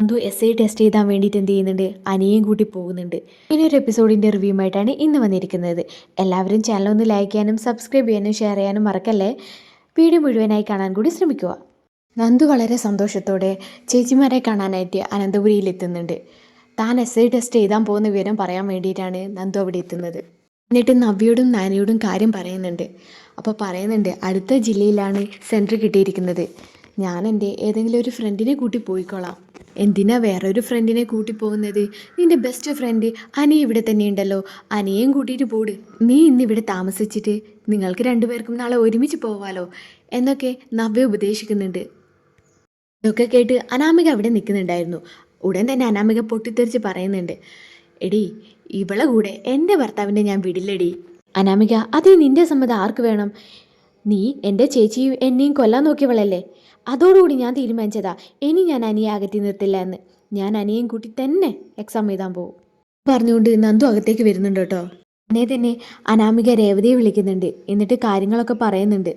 എന്തോ S I test ചെയ്താൻ വേണ്ടിയിട്ട് എന്ത് ചെയ്യുന്നുണ്ട്? അനിയും കൂട്ടി പോകുന്നുണ്ട്. ഇനി ഒരു എപ്പിസോഡിന്റെ റിവ്യൂ ആയിട്ടാണ് ഇന്ന് വന്നിരിക്കുന്നത്. എല്ലാവരും ചാനൽ ഒന്ന് ലൈക്ക് ചെയ്യാനും സബ്സ്ക്രൈബ് ചെയ്യാനും ഷെയർ ചെയ്യാനും മറക്കല്ലേ? വീഡിയോ മുഴുവനായി കാണാൻ കൂടി ശ്രമിക്കുക. നന്ദു വളരെ സന്തോഷത്തോടെ ചേച്ചിമാരെ കാണാനായിട്ട് അനന്തപുരിയിൽ എത്തുന്നുണ്ട് താൻ എസ് ഐ ടെസ്റ്റ് എഴുതാൻ പോകുന്ന വിവരം പറയാൻ വേണ്ടിയിട്ടാണ് നന്ദു അവിടെ എത്തുന്നത്. എന്നിട്ട് നവ്യോടും നാനിയോടും കാര്യം പറയുന്നുണ്ട്. അപ്പോൾ പറയുന്നുണ്ട് അടുത്ത ജില്ലയിലാണ് സെന്റർ കിട്ടിയിരിക്കുന്നത്. ഞാൻ എന്റെ ഏതെങ്കിലും ഒരു ഫ്രണ്ടിനെ കൂട്ടി പോയിക്കോളാം. എന്തിനാ വേറൊരു ഫ്രണ്ടിനെ കൂട്ടി പോകുന്നത് നിന്റെ ബെസ്റ്റ് ഫ്രണ്ട് അനി ഇവിടെ തന്നെ ഉണ്ടല്ലോ അനിയേയും കൂട്ടിയിട്ട് പോട്. നീ ഇന്നിവിടെ താമസിച്ചിട്ട് നിങ്ങൾക്ക് രണ്ടുപേർക്കും നാളെ ഒരുമിച്ച് പോവാലോ? എന്നൊക്കെ നവ്യ ഉപദേശിക്കുന്നുണ്ട്. ഇതൊക്കെ കേട്ട് അനാമിക അവിടെ നിൽക്കുന്നുണ്ടായിരുന്നു. ഉടൻ തന്നെ അനാമിക പൊട്ടിത്തെറിച്ച് പറയുന്നുണ്ട്. എടി ഇവളെ കൂടെ എന്റെ ഭർത്താവിനെ ഞാൻ വിടില്ലടി. അനാമിക അതേ നിന്റെ സമ്മതം. ആർക്ക് വേണം? നീ എന്റെ ചേച്ചിയും എന്നെയും കൊല്ലാൻ നോക്കിയവളല്ലേ? അതോടുകൂടി ഞാൻ തീരുമാനിച്ചതാ ഇനി ഞാൻ അനിയെ അകറ്റി നിർത്തില്ല എന്ന്. ഞാൻ അനിയും കൂട്ടി തന്നെ എക്സാം എഴുതാൻ പോകും. പറഞ്ഞുകൊണ്ട് നന്ദു അകത്തേക്ക് വരുന്നുണ്ട് കേട്ടോ. എന്നെ തന്നെ അനാമിക രേവതിയെ വിളിക്കുന്നുണ്ട്. എന്നിട്ട് കാര്യങ്ങളൊക്കെ പറയുന്നുണ്ട്.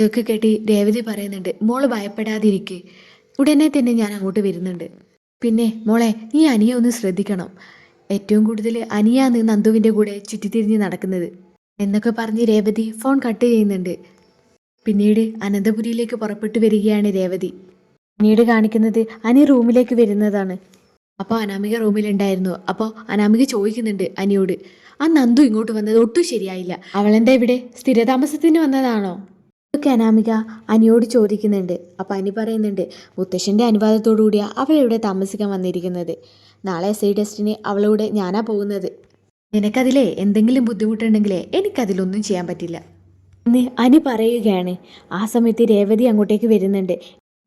ഇതൊക്കെ കേട്ടി രേവതി പറയുന്നുണ്ട് മോൾ ഭയപ്പെടാതിരിക്കെ. ഉടനെ തന്നെ ഞാൻ അങ്ങോട്ട് വരുന്നുണ്ട്. പിന്നെ മോളെ നീ അനിയെ ഒന്ന് ശ്രദ്ധിക്കണം. ഏറ്റവും കൂടുതൽ അനിയാന്ന് നന്ദുവിന്റെ കൂടെ ചുറ്റിത്തിരിഞ്ഞ് നടക്കുന്നത്. എന്നൊക്കെ പറഞ്ഞ് രേവതി ഫോൺ കട്ട് ചെയ്യുന്നുണ്ട്. പിന്നീട് അനന്തപുരിയിലേക്ക് പുറപ്പെട്ടു വരികയാണ് രേവതി. പിന്നീട് കാണിക്കുന്നത് അനി റൂമിലേക്ക് വരുന്നതാണ്. അപ്പോൾ അനാമിക റൂമിലുണ്ടായിരുന്നു. അപ്പോൾ അനാമിക ചോദിക്കുന്നുണ്ട് അനിയോട് ആ നന്ദു ഇങ്ങോട്ട് വന്നത് ഒട്ടും ശരിയായില്ല. അവളെന്താ ഇവിടെ സ്ഥിരതാമസത്തിന് വന്നതാണോ? ഇതൊക്കെ അനാമിക അനിയോട് ചോദിക്കുന്നുണ്ട്. അപ്പോൾ അനി പറയുന്നുണ്ട് മുത്തശ്ശന്റെ അനുവാദത്തോടു കൂടിയാണ് അവൾ ഇവിടെ താമസിക്കാൻ വന്നിരിക്കുന്നത്. നാളെ എസ് ഐ ടെസ്റ്റിന് അവളോട് ഞാനാ പോകുന്നത്. നിനക്കതിലേ എന്തെങ്കിലും ബുദ്ധിമുട്ടുണ്ടെങ്കിലേ എനിക്കതിലൊന്നും ചെയ്യാൻ പറ്റില്ല. എന്ന് അനി പറയുകയാണ്. ആ സമയത്ത് രേവതി അങ്ങോട്ടേക്ക് വരുന്നുണ്ട്.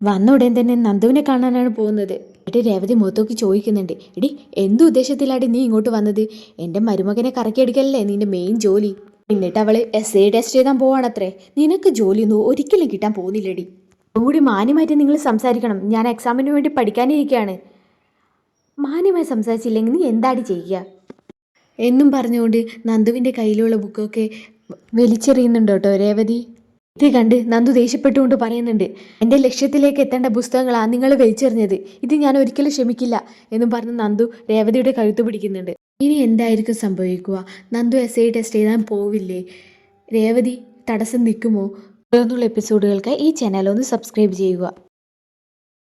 വന്ന ഉടൻ തന്നെ നന്ദുവിനെ കാണാനാണ് പോകുന്നത്. എന്നിട്ട് രേവതി മുഖത്തോക്കി ചോദിക്കുന്നുണ്ട്. എടി എന്ത് ഉദ്ദേശത്തിലാണ് നീ ഇങ്ങോട്ട് വന്നത്? എന്റെ മരുമകനെ കറക്കിയെടുക്കലല്ലേ നിന്റെ മെയിൻ ജോലി? എന്നിട്ട് അവൾ എസ് ഐ ടെസ്റ്റ് ചെയ്താൻ പോവാണത്രേ. നിനക്ക് ജോലിയൊന്നും ഒരിക്കലും കിട്ടാൻ പോകുന്നില്ലടി. കൂടി മാന്യമായിട്ട് നിങ്ങൾ സംസാരിക്കണം. ഞാൻ എക്സാമിന് വേണ്ടി പഠിക്കാനിരിക്കുകയാണ് മാന്യമായി സംസാരിച്ചില്ലെങ്കിൽ നീ എന്താടി ചെയ്യുക? എന്നും പറഞ്ഞുകൊണ്ട് നന്ദുവിന്റെ കയ്യിലുള്ള ബുക്കൊക്കെ വലിച്ചെറിയുന്നുണ്ട് കേട്ടോ രേവതി. ഇത് കണ്ട് നന്ദു ദേഷ്യപ്പെട്ടുകൊണ്ട് പറയുന്നുണ്ട് എന്റെ ലക്ഷ്യത്തിലേക്ക് എത്തേണ്ട പുസ്തകങ്ങളാണ് നിങ്ങൾ വലിച്ചെറിഞ്ഞത്. ഇത് ഞാൻ ഒരിക്കലും ക്ഷമിക്കില്ല എന്നും പറഞ്ഞ് നന്ദു രേവതിയുടെ കഴുത്ത് പിടിക്കുന്നുണ്ട്. ഇനി എന്തായിരിക്കും സംഭവിക്കുക? നന്ദു എസ് ഐ ടെസ്റ്റ് എഴുതാൻ പോവില്ലേ? രേവതി തടസ്സം നിൽക്കുമോ? തുടർന്നുള്ള എപ്പിസോഡുകൾക്ക് ഈ ചാനൽ ഒന്ന് സബ്സ്ക്രൈബ് ചെയ്യുക.